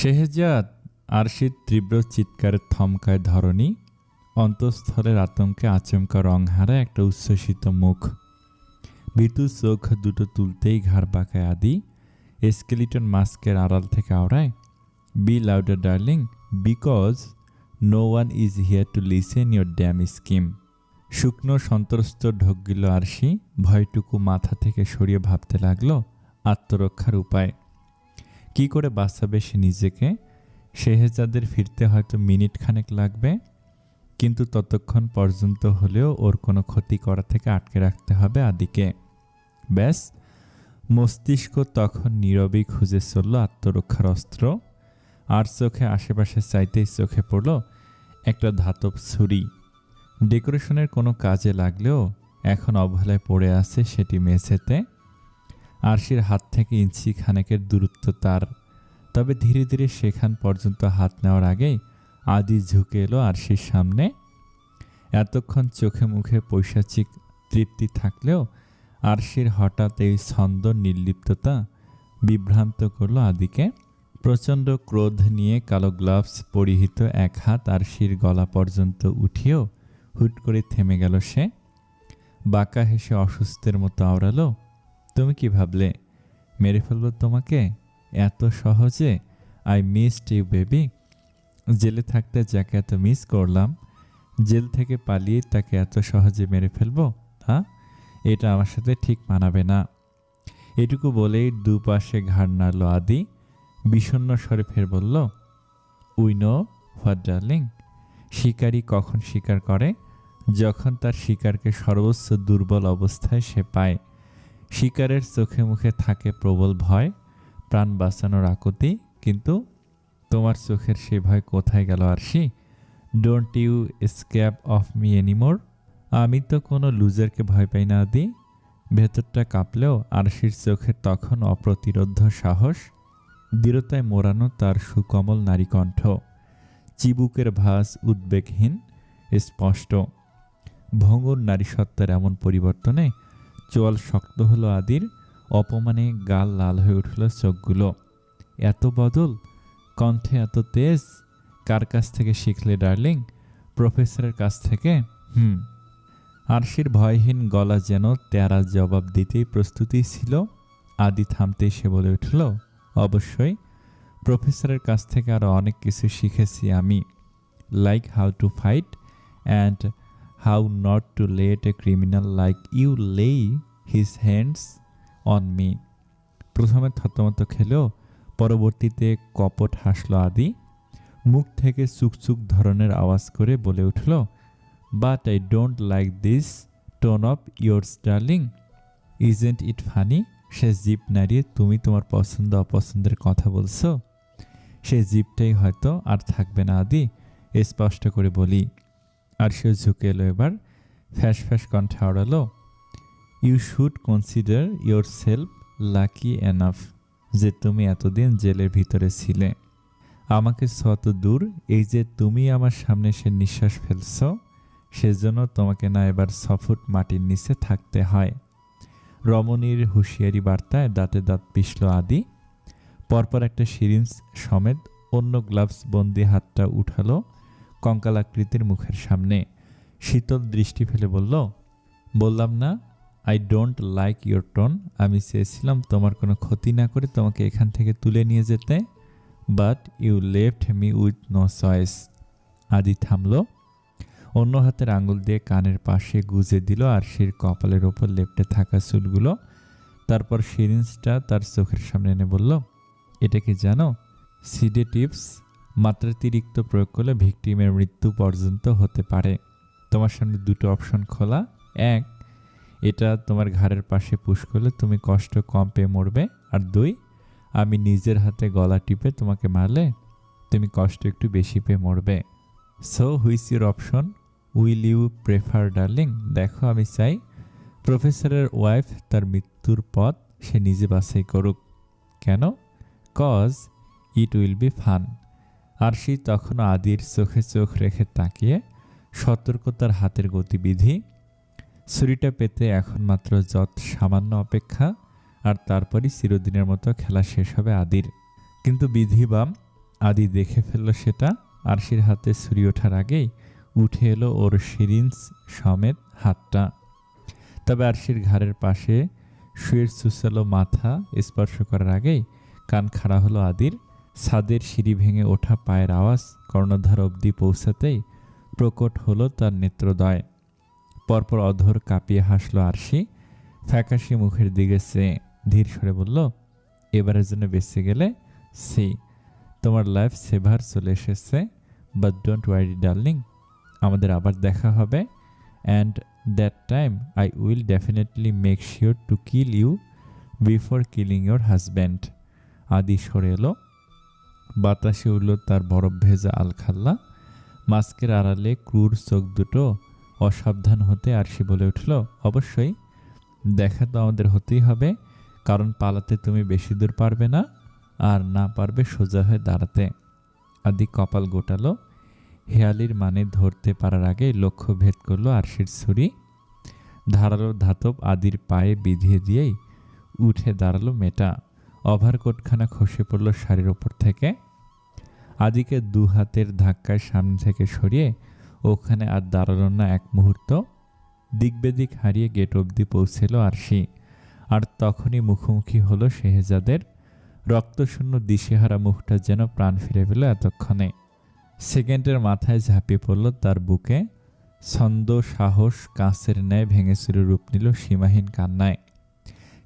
শেহজাদ আরশির তীব্র চিৎকারের থমকায় ধরনী অন্তঃস্থলের আতঙ্কে আচমকা রং হারায় একটা উচ্ছ্বসিত মুখ। ভীতু চোখ দুটো তুলতেই ঘাড় বাঁকায় আদি এসকেলিটন মাস্কের আড়াল থেকে আওড়ায়, be louder darling, because no one is here to listen your damn scheme. শুকনো সন্ত্রস্ত ঢোক আরশি, ভয়টুকু মাথা থেকে সরিয়ে ভাবতে লাগল, আত্মরক্ষার উপায়। কি করে বাঁচাবে সে নিজেকে? শেহজাদের ফিরতে হয়তো মিনিট খানেক লাগবে, কিন্তু ততক্ষণ পর্যন্ত হলেও ওর কোনো ক্ষতি করা থেকে আটকে রাখতে হবে আদিকে। ব্যাস, মস্তিষ্ক তখন নীরবেই খুঁজে চলল আত্মরক্ষার অস্ত্র, আর চোখে আশেপাশে চাইতেই চোখে পড়ল একটা ধাতব ছুরি। ডেকোরেশনের কোনো কাজে লাগলেও এখন অবহেলায় পড়ে আছে সেটি মেঝেতে। আরশির হাত থেকে ইঞ্চি খানেকের দূরত্ব তার। তবে ধীরে ধীরে সেখান পর্যন্ত হাত নেওয়ার আগেই আদি ঝুঁকে এলো আরশির সামনে। এতক্ষণ চোখে মুখে পৈশাচিক তৃপ্তি থাকলেও আরশির হঠাৎ এই ছন্দ নির্লিপ্ততা বিভ্রান্ত করল আদিকে। প্রচণ্ড ক্রোধ নিয়ে কালো গ্লাভস পরিহিত এক হাত আরশির গলা পর্যন্ত উঠিয়েও হুট করে থেমে গেল সে। বাঁকা হেসে অসুস্থের মতো আওড়ালো তুমি কি ভাবলে মেরে ফেলব তোমাকে? এত সহজে? আই মিসড ইউ বেবি জেলে থাকতে যাকে এত মিস করলাম, জেল থেকে পালিয়ে তাকে এত সহজে মেরে ফেলব হ্যাঁ এটা আমার সাথে ঠিক মানাবে না। এটুকু বলেই দুপাশে ঘাড় নাড়ল আদি। বিষণ্ণ স্বরে ফের বলল উই নো হোয়াট ডার্লিং শিকারী কখন শিকার করে? যখন তার শিকারকে সর্বোচ্চ দুর্বল অবস্থায় সে পায়। শিকারের চোখে মুখে থাকে প্রবল ভয়, প্রাণ বাঁচানোর আকুতি, কিন্তু তোমার চোখের সে ভয় কোথায় গেল আরশি? Don't you scared of me anymore আমি তো কোনো লুজারকে ভয় পাই না আদি। ভেতরটা কাঁপলেও আরশির চোখের তখন অপ্রতিরোধ সাহস, দৃঢ়তায় মোড়ানো তার সুকমল নারীকণ্ঠ চিবুকের ভাস উদ্বেগহীন, স্পষ্ট। ভঙ্গুর নারীসত্তার এমন পরিবর্তনে চোয়াল শক্ত হলো আদির, অপমানে গাল লাল হয়ে উঠল চোখগুলো। এত বদল? কণ্ঠে এত তেজ? কার কাছ থেকে শিখলে, ডার্লিং? প্রফেসরের কাছ থেকে? হুম। আরশির ভয়হীন গলা যেন তেরা জবাব দিতেই প্রস্তুতি ছিল। আদি থামতেই সে বলে উঠল, অবশ্যই। প্রফেসরের কাছ থেকে আরও অনেক কিছু শিখেছি আমি। Like how to fight and how not to let a criminal like you lay his hands on me প্রথমে থতমত খেলেও পরবর্তীতে কপট হাসলো আদি। মুখ থেকে চুকচুক ধরনের আওয়াজ করে বলে উঠল but I don't like this tone of yours darling isn't it funny সে জিপ নাড়িয়ে তুমি তোমার পছন্দ অপছন্দের কথা বলছো। সে জিপটাই হয়তো আর থাকবে না আদি স্পষ্ট করে বলি। আর সে ঝুঁকে এলো এবার। ফ্যাস ফ্যাস কণ্ঠে আওড়ালো you should consider yourself lucky enough যে তুমি এতদিন জেলের ভিতরে ছিলে। আমাকে শত দূর, এই যে তুমি আমার সামনে সে নিঃশ্বাস ফেলছ, সেজন্য তোমাকে না এবার ছফুট মাটির নিচে থাকতে হয়। রমণীর হুঁশিয়ারি বার্তায় দাঁতে দাঁত পিষল আদি। পরপর একটা সিরিঞ্জ সমেত অন্য গ্লাভস বন্দি হাতটা উঠালো কঙ্কালাকৃতির মুখের সামনে। শীতল দৃষ্টি ফেলে বলল, বললাম না I don't like your tone আমি চেয়েছিলাম তোমার কোনো ক্ষতি না করে তোমাকে এখান থেকে তুলে নিয়ে যেতে but you left me with no choice Adi থামল, অন্য হাতের আঙুল দিয়ে কানের পাশে গুজে দিল আর সির কপালের ওপর লেপটে থাকা চুলগুলো। তারপর সিরিঞ্জটা তার চোখের সামনে এনে বলল, এটা কি জানো? সিডেটিভস মাত্রাতিরিক্ত প্রয়োগ করলে ভিকটিমের মৃত্যু পর্যন্ত হতে পারে। তোমার সামনে দুটো অপশন খোলা। এক, এটা তোমার ঘাড়ের পাশে পুশ করলে তুমি কষ্ট কম পেয়ে মরবে। আর দুই, আমি নিজের হাতে গলা টিপে তোমাকে মারলে তুমি কষ্ট একটু বেশি পেয়ে মরবে। So who's your option will you prefer darling দেখো, আমি চাই প্রফেসরের ওয়াইফ তার মৃত্যুর পথ সে নিজে বাছাই করুক। কেন? Cause it will be fun আর সেই তখনও আদির চোখে চোখ রেখে তাকিয়ে সতর্কতার হাতের গতিবিধি। ছুরিটা পেতে এখন মাত্র যত সামান্য অপেক্ষা, আর তারপরই চিরদিনের মতো খেলা শেষ হবে আদির। কিন্তু বিধিবাম আদি দেখে ফেলল সেটা। আরশির হাতে ছুরি ওঠার আগেই উঠে এলো ওর সিরিঞ্জ সমেত হাতটা। তবে আরশির ঘাড়ের পাশে শুয়ের সুসালো মাথা স্পর্শ করার আগেই কান খাড়া হলো আদির। ছাদের সিঁড়ি ভেঙে ওঠা পায়ের আওয়াজ কর্ণধার অবধি পৌঁছাতেই প্রকট হলো তার নেত্রদয়। পরপর অধর কাঁপিয়ে হাসলো আরশি। ফ্যাকাশি মুখের দিকে সে ধীর সরে বলল, এবারের জন্য বেঁচে গেলে সি, তোমার লাইফ সেভার চলে এসেছে বাট ডোন্ট ওয়ারি ডার্লিং আমাদের আবার দেখা হবে and that time I will definitely make sure to kill you before killing your husband Adi সরে এলো। বাতাসে উঠল তার বরফ ভেজা আলখাল্লা। মাস্কের আড়ালে ক্রুর চোখ দুটো অসাবধান হতে আরশি বলে উঠল, অবশ্যই। দেখা তো আমাদের হতেই হবে, কারণ পালাতে তুমি বেশি দূর পারবে না, আর না পারবে সোজা হয়ে দাঁড়াতে। আদি কপাল গোটালো। হেয়ালির মানে ধরতে পারার আগে লক্ষ্য ভেদ করল আরশির ছুরি। ধারালো ধাতব আদির পায়ে বিধিয়ে দিয়েই উঠে দাঁড়াল মেটা। ওভারকোটখানা খসে পড়ল শাড়ির ওপর থেকে। আদিকে দু হাতের ধাক্কায় সামনে থেকে সরিয়ে ওখানে আর দাঁড়াল না এক মুহূর্ত। দিকবেদিক হারিয়ে গেট অবধি পৌঁছেল আরশি। আর তখনই মুখোমুখি হলো শেহজাদের। রক্তশূন্য দিশেহারা মুখটা যেন প্রাণ ফিরে পেল এতক্ষণে। সেকেন্ডের মাথায় ঝাঁপিয়ে পড়ল তার বুকে। ছন্দ, সাহস, কাঁচের ন্যায় ভেঙেছিল রূপ নিল সীমাহীন কান্নায়।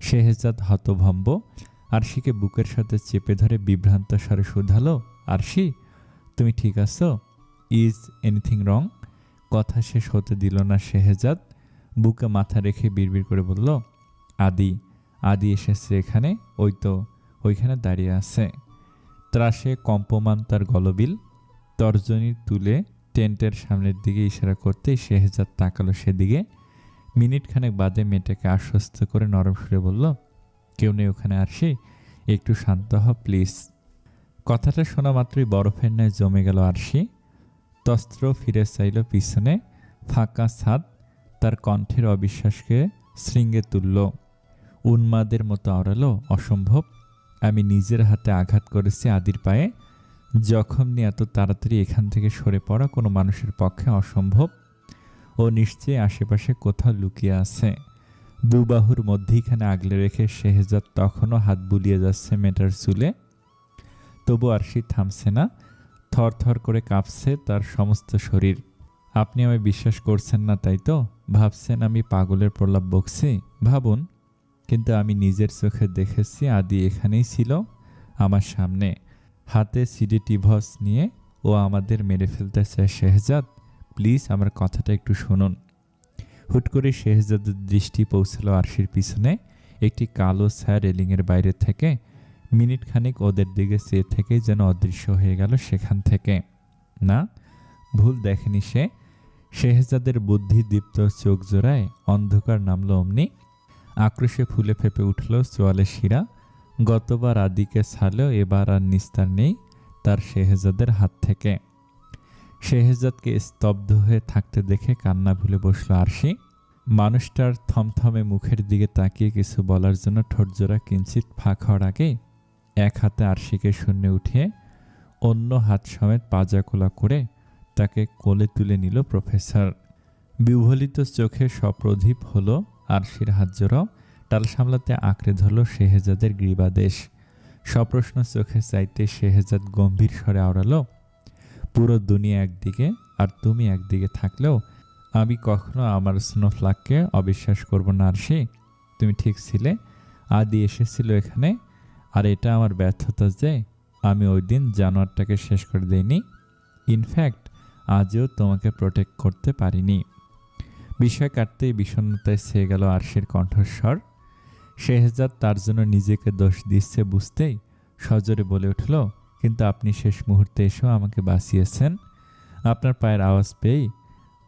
শেহজাদ হতভম্ব। আরশিকে বুকের সাথে চেপে ধরে বিভ্রান্ত স্বরে শুধালো, আরশি, তুমি ঠিক আছো? ইজ এনিথিং রং কথা শেষ হতে দিল না শেহজাদ। বুকে মাথা রেখে বিড়বিড় করে বলল, আদি আদি এসেছে এখানে? ওই তো, ওইখানে দাঁড়িয়ে আছে। ত্রাসে কম্পমান তার গলবিল। তর্জনী তুলে টেন্টের সামনের দিকে ইশারা করতেই শেহজাদ তাকালো সেদিকে। মিনিটখানেক বাদে মেয়েটাকে আশ্বস্ত করে নরম সুরে বলল কেউ নেই ওখানে আসি একটু শান্ত হ প্লিজ কথাটা শোনা মাত্রই বরফের ন্যায় জমে গেল আরশি। তস্ত্র ফিরে চাইল পিছনে, ফাঁকা ছাদ তার কণ্ঠের অবিশ্বাসকে শৃঙ্গে তুলল। উন্মাদের মতো আওড়ালো, অসম্ভব, আমি নিজের হাতে আঘাত করেছি আদির পায়ে। জখম নিয়ে এত তাড়াতাড়ি এখান থেকে সরে পড়া কোনো মানুষের পক্ষে অসম্ভব। ও নিশ্চয়ই আশেপাশে কোথাও লুকিয়ে আছে। দুবাহুর মধ্যিখানে আগলে রেখে শেহজাদ তখনও হাত বুলিয়ে যাচ্ছে মেটার চুলে। তবু আর আরশি থামছে না থর থর করে কাঁপছে তার সমস্ত শরীর। আপনি আমায় বিশ্বাস করছেন না, তাই তো? ভাবছেন আমি পাগলের প্রলাপ বকছি? ভাবুন। কিন্তু আমি নিজের চোখে দেখেছি আদি এখানেই ছিল, আমার সামনে। হাতে সিডি সিডিটিভস নিয়ে ও আমাদের মেরে ফেলতে চায় শেহজাদ, প্লিজ আমার কথাটা একটু শুনুন। হুট করে শেহজাদের দৃষ্টি পৌঁছালো আরশির পিছনে। একটি কালো ছায়া রেলিংয়ের বাইরে থেকে মিনিট খানিক ওদের দিকে চেয়ে থেকেই যেন অদৃশ্য হয়ে গেল সেখান থেকে। না, ভুল দেখেনি সে। শেহজাদের বুদ্ধিদীপ্ত চোখ জোড়ায় অন্ধকার নামল অমনি। আক্রোশে ফুলে ফেপে উঠল চোয়ালে শিরা। গতবার আদিকে ছাড়লেও এবার আর নিস্তার নেই তার শেহজাদের হাত থেকে। শেহজাদকে স্তব্ধ হয়ে থাকতে দেখে কান্না ভুলে বসল আরশি। মানুষটার থমথমে মুখের দিকে তাকিয়ে কিছু বলার জন্য ঠোঁটজোড়া কিঞ্চিত ফাঁক হওয়ার আগে এক হাতে আরশিকে শূন্যে উঠিয়ে অন্য হাত সমেত পাজাকোলা করে তাকে কোলে তুলে নিল প্রফেসর। বিভলিত চোখে সপ্রদীপ হলো আরশির হাত জোড়াও, টাল সামলাতে আঁকড়ে ধরল শেহজাদের গ্রীবাদেশ। সপ্রশ্ন চোখে চাইতে শেহজাদ গম্ভীর স্বরে আওড়ালো পুরো দুনিয়া একদিকে আর তুমি একদিকে থাকলেও আমি কখনো আমার স্নোফ্লাককে অবিশ্বাস করব না, আরশি। তুমি ঠিক ছিলে, আদি এসেছিল এখানে। আর এটা আমার ব্যর্থতা যে আমি ওই দিন জানোয়ারটাকে শেষ করে দেইনি। ইনফ্যাক্ট আজও তোমাকে প্রোটেক্ট করতে পারিনি। বিষয় কাটতেই বিষণ্ণতায় ছেয়ে গেল আরশির কণ্ঠস্বর। শেহজাদ তার জন্য নিজেকে দোষ দিচ্ছে বুঝতেই সজোরে বলে উঠল কিন্তু আপনি শেষ মুহূর্তে এসেও আমাকে বাঁচিয়েছেন। আপনার পায়ের আওয়াজ পেয়েই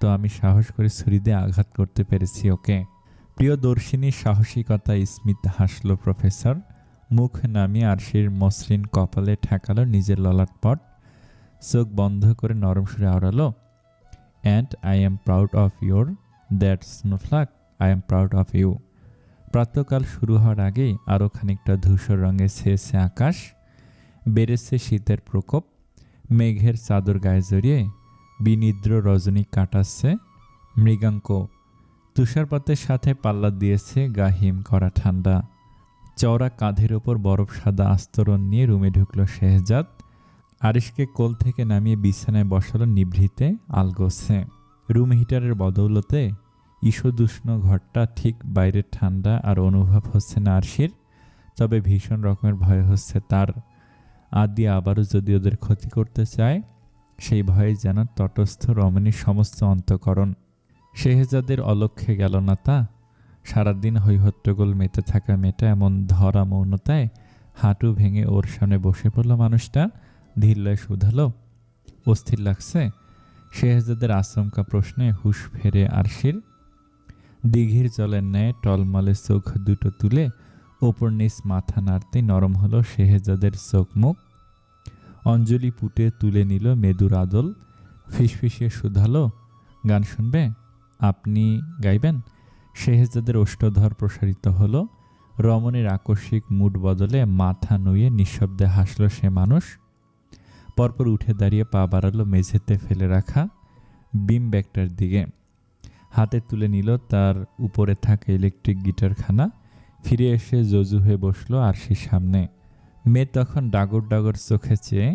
তো আমি সাহস করে ছুরি দিয়ে আঘাত করতে পেরেছি, ওকে? প্রিয় দর্শিনীর সাহসিকতা স্মিত হাসল প্রফেসর। মুখ নামিয়ে আরশির মসৃণ কপালে ঠেকালো নিজের ললাট পট। চোখ বন্ধ করে নরম সুরে আওড়ালো and I am proud of your that snowflake I am proud of you প্রাতকাল শুরু হওয়ার আগেই আরও খানিকটা ধূসর রঙে ছেয়েছে আকাশ বেড়েছে শীতের প্রকোপ, মেঘের চাদর গায়ে জড়িয়ে বিনিদ্র রজনী কাটাচ্ছে মৃগাঙ্ক। তুষারপাতের সাথে পাল্লা দিয়েছে গা হিম করা ঠান্ডা। চওড়া কাঁধের ওপর বরফ সাদা আস্তরণ নিয়ে রুমে ঢুকলো শেহজাদ। আরিশকে কোল থেকে নামিয়ে বিছানায় বসালো নিভৃতে আলগোছে। রুম হিটারের বদৌলতে ঈষদুষ্ণ ঘরটা ঠিক বাইরের ঠান্ডা আর অনুভব হচ্ছে না আরশির, তবে ভীষণ রকমের ভয় হচ্ছে তার। আদি আবারও যদি ওদের ক্ষতি করতে চায়, সেই ভয়ে যেন তটস্থ রমণীর সমস্ত অন্তকরণ শেহজাদের অলক্ষ্যে গেল না তা। সারাদিন হৈহট্টগোল মেতে থাকা মেয়েটা এমন ধরা মৌনতায় হাঁটু ভেঙে ওর সামনে বসে পড়ল মানুষটা, ধীরলয় শুধালো, অস্থির লাগছে? শেহজাদের আচমকা প্রশ্নে হুশ ফেরে আরশির। দিঘির জলের ন্যায় টলমলে চোখ দুটো তুলে ওপর নিচ মাথা নাড়তে নরম হলো শেহজাদের চোখ মুখ। অঞ্জলি পুটে তুলে নিল মেদুর আদল। ফিসফিসিয়ে শুধালো, গান শুনবে? আপনি গাইবেন? শেহজাদের ওষ্ঠধর প্রসারিত হলো। রমণীর আকস্মিক মুড বদলে মাথা নুয়ে নিঃশব্দে হাসল সে মানুষ। পরপর উঠে দাঁড়িয়ে পা বাড়ালো মেঝেতে ফেলে রাখা বিম ব্যাগটার দিকে। হাতে তুলে নিল তার উপরে থাকা ইলেকট্রিক গিটারখানা। ফিরে এসে জজু হয়ে বসল আরশির সামনে। মেয়ে তখন ডাগর ডাগর চোখে চেয়ে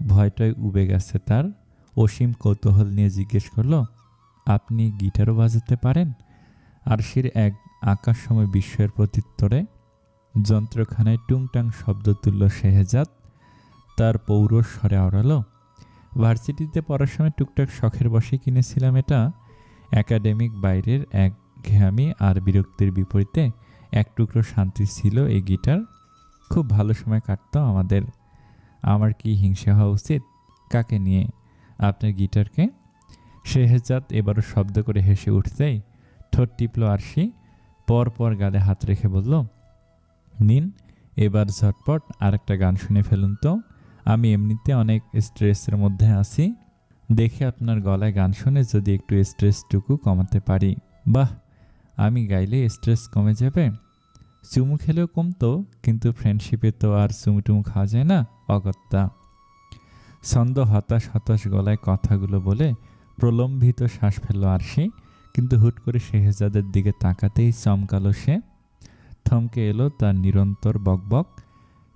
ভয়টায় উবে গেছে তার। অসীম কৌতূহল নিয়ে জিজ্ঞেস করল, আপনি গিটারও বাজাতে পারেন? আরশির এক আকাশ সময় বিস্ময়ের প্রত্যুত্তরে যন্ত্রখানায় টুংটাং শব্দ তুলল শেহজাদ। তার পৌর স্বরে আওড়ালো, ভার্সিটিতে পড়ার সময় টুকটাক শখের বসে কিনেছিলাম এটা। একাডেমিক বাইরের এক ঘেয়ামি আর বিরক্তির বিপরীতে এক টুকরো শান্তি ছিল এই গিটার। খুব ভালো সময় কাটতো আমাদের। আমার কি হিংসা হওয়া উচিত? কাকে নিয়ে? আপনার গিটারকে? শেহজাদ এবারও শব্দ করে হেসে উঠতেই ঠোঁট টিপল আরশি। পর পর গালে হাত রেখে বলল, নিন, এবার ঝটপট আরেকটা গান শুনে ফেলুন তো। আমি এমনিতে অনেক স্ট্রেসের মধ্যে আছি। দেখে আপনার গলায় গান শুনে যদি একটু স্ট্রেসটুকু কমাতে পারি। বাহ! আমি গাইলে স্ট্রেস কমে যাবে? চুমু খেলেও কমতো কিন্তু ফ্রেন্ডশিপে তো আর চুমুটুমু খাওয়া যায় না, অগত্যা। ছন্দ হতাশ হতাশ গলায় কথাগুলো বলে প্রলম্বিত শ্বাস ফেলল আরশি, কিন্তু হুট করে শেহজাদের দিকে তাকাতেই চমকালো সে। থমকে এলো তার নিরন্তর বকবক,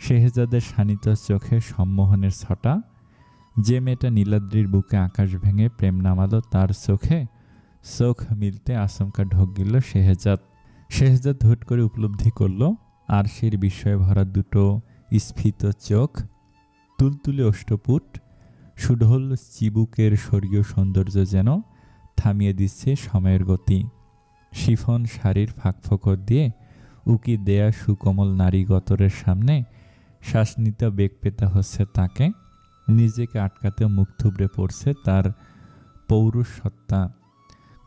শেহজাদের শানিত চোখে সম্মোহনের ছটা। যে মেয়েটা নীলাদ্রির বুকে আকাশ ভেঙে প্রেম নামালো তার চোখে, চোখ মিলতে আচমকা ঢোক গেল শেহজাদ। শেহজাদ হুট করে উপলব্ধি করল, আরশির বিস্ময়ে ভরা দুটো স্ফীত চোখ, তুলতুলে অষ্টপুট সুঢল চিবুকের স্বর্গীয় সৌন্দর্য যেন থামিয়ে দিচ্ছে সময়ের গতি। শিফন শাড়ির ফাঁকফোকর দিয়ে উকি দেয়া সুকোমল নারী গতরের সামনে শ্বাস নিতে বেগ পেতে হচ্ছে তাকে। নিজেকে আটকাতে মুখ থুবড়ে পড়ছে তার পৌরুষ সত্তা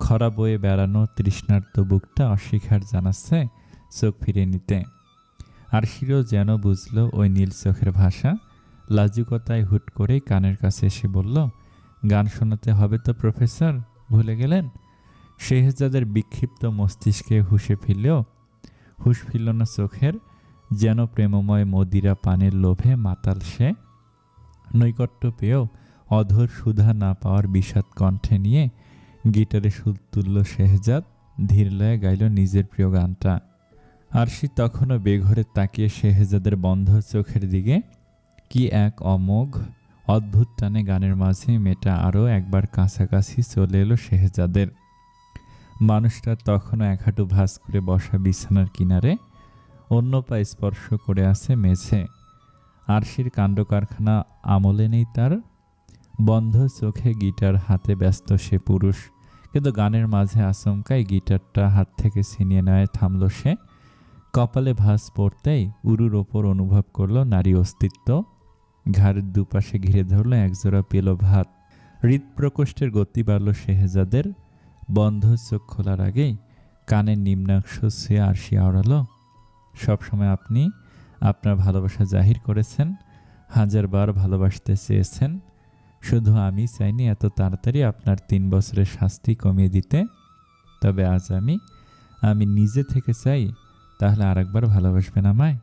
খরা বয়ে বেড়ানো তৃষ্ণার্ত বুকটা অস্বীকার জানাচ্ছে চোখ ফিরে নিতে। আর শিরো যেন বুঝল ওই নীল চোখের ভাষা। লাজুকতায় হুট করেই কানের কাছে এসে বলল, গান শোনাতে হবে তো, প্রফেসর, ভুলে গেলেন? শেহজাদের বিক্ষিপ্ত মস্তিষ্কে হুশে ফিরলেও, হুশ ফিরল না চোখের, যেন প্রেমময় মদিরা পানের লোভে মাতাল সে। নৈকট্য পেয়েও অধর সুধা না পাওয়ার বিষাদ কণ্ঠে নিয়ে গিটারে সুর তুলল শেহজাদ, ধীর লয়ে গাইল নিজের প্রিয় গানটা। আরশি তখনও বেঘরে তাকিয়ে শেহজাদের বন্ধ চোখের দিকে। কি এক অমোঘ, অদ্ভুত টানে গানের মাঝে মেয়েটা আরও একবার কাছাকাছি চলে এলো শেহজাদের। মানুষটা তখনও এক হাঁটু ভাস করে বসা বিছানার কিনারে, অন্য পা স্পর্শ করে আছে মেঝে। আরশির কাণ্ড কারখানা আমলে নেই তার। বন্ধ চোখে গিটার, হাতে ব্যস্ত সে পুরুষ। কিন্তু গানের মাঝে আচমকাই গিটারটা হাত থেকে ছিনিয়ে নেয়, থামল সে। কপালে ভাস পড়তেই উরুর ওপর অনুভব করল নারী অস্তিত্ব। ঘাড়ের দুপাশে ঘিরে ধরলো একজোড়া পেল ভাত। হৃদপ্রকোষ্ঠের গতি বাড়ল শেহজাদের। বন্ধ চোখ খোলার আগেই কানের নিম্নাংশ ছুঁয়ে আরশি আওড়ালো। সবসময় আপনি আপনার ভালোবাসা জাহির করেছেন, হাজারবার ভালোবাসতে চেয়েছেন। শুধু আমি চাইনি এত তাড়াতাড়ি আপনার তিন বছরের শাস্তি কমিয়ে দিতে, তবে আজ আমি আমি নিজে থেকে চাই, তাহলে আরেকবার ভালোবাসবেন আমায়।